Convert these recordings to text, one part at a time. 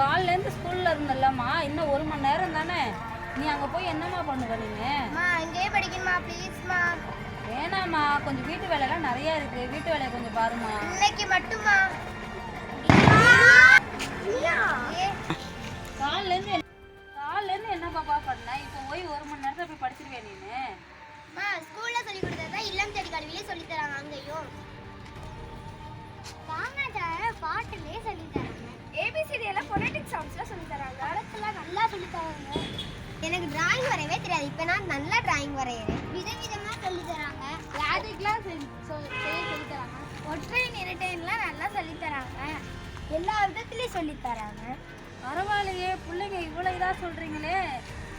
ஆமாமா காலைல இருந்து ஸ்கூல்ல இருந்தல்லம்மா இன்னும் ஒரு மணி நேரம் தானே? நீ அங்க போய் என்னம்மா பண்ணுவ நீனு? அம்மா இங்கேயே படிக்கணுமா ப்ளீஸ்மா வேணாம்மா. கொஞ்சம் வீட்டு வேலைலாம் நிறைய இருக்கு. வீட்டு வேலையை கொஞ்சம் பாருமா இன்னைக்கு மட்டுமா டிராயிங் வரையவே தெரியாது. இப்போ நான் நல்லா டிராயிங் வரையறேன். விதவிதமாக சொல்லி தராங்க. லாஜிக்லாம் செய்ய சொல்லி தராங்க. ஒற்றை நிரட்டைன்லாம் நல்லா சொல்லி தராங்க. எல்லா விதத்துலேயும் சொல்லி தராங்க. பரவாயில்லையே பிள்ளைங்க இவ்வளோ இதாக சொல்கிறீங்களே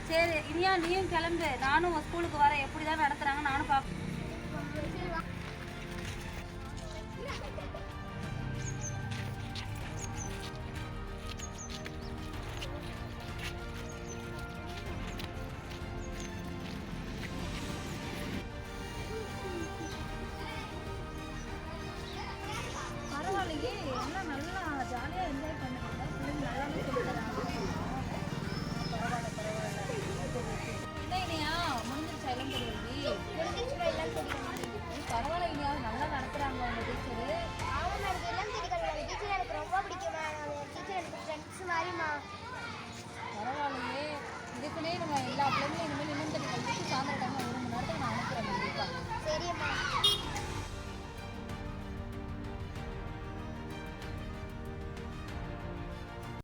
சரி இனியா நீயும் கிளம்பு. நானும் ஸ்கூலுக்கு வரேன். எப்படி தான் நடத்துகிறாங்க நானும் பார்க்க